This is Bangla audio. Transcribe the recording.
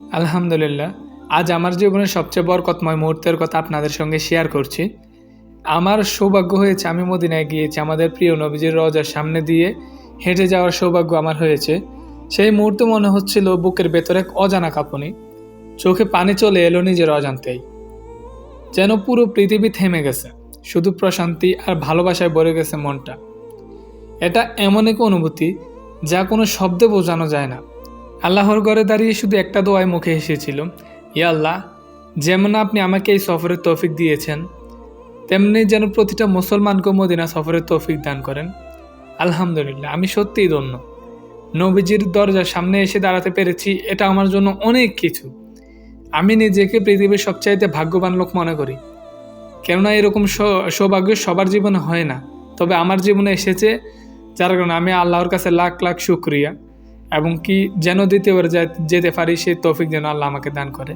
আলহামদুলিল্লাহ, আজ আমার জীবনের সবচেয়ে বরকতময় মুহূর্তের কথা আপনাদের সঙ্গে শেয়ার করছি। আমার সৌভাগ্য হয়েছে আমি মদিনায় গিয়েছি, আমাদের প্রিয় নবীজির রজার সামনে দিয়ে হেঁটে যাওয়ার সৌভাগ্য আমার হয়েছে। সেই মুহূর্তে মনে হচ্ছিল বুকের ভেতরে এক অজানা কাঁপুনি। চোখে পানি চলে এলো নিজের অজান্তেই। যেন পুরো পৃথিবী থেমে গেছে, শুধু প্রশান্তি আর ভালোবাসায় ভরে গেছে মনটা। এটা এমন এক অনুভূতি যা কোনো শব্দে বোঝানো যায় না। আল্লাহর ঘরে দাঁড়িয়ে শুধু একটা দোয়ায় মুখে এসেছিল ইয়া আল্লাহ, যেমন আপনি আমাকে এই সফরের তৌফিক দিয়েছেন, তেমনি যেন প্রতিটা মুসলমানকে মদিনা সফরের তৌফিক দান করেন। আলহামদুলিল্লাহ, আমি সত্যিই ধন্য। নবীজির দরজার সামনে এসে দাঁড়াতে পেরেছি, এটা আমার জন্য অনেক কিছু। আমি নিজেকে পৃথিবীর সবচাইতে ভাগ্যবান লোক মনে করি। কেননা এরকম সৌভাগ্য সবার জীবনে হয় না। তবে আমার জীবনে এসেছে, যার কারণে আমি আল্লাহর কাছে লাখ লাখ শুক্রিয়া। এবং কি যেন দ্বিতীয়বার যেতে পারি সেই তৌফিক যেন আল্লাহ আমাকে দান করে।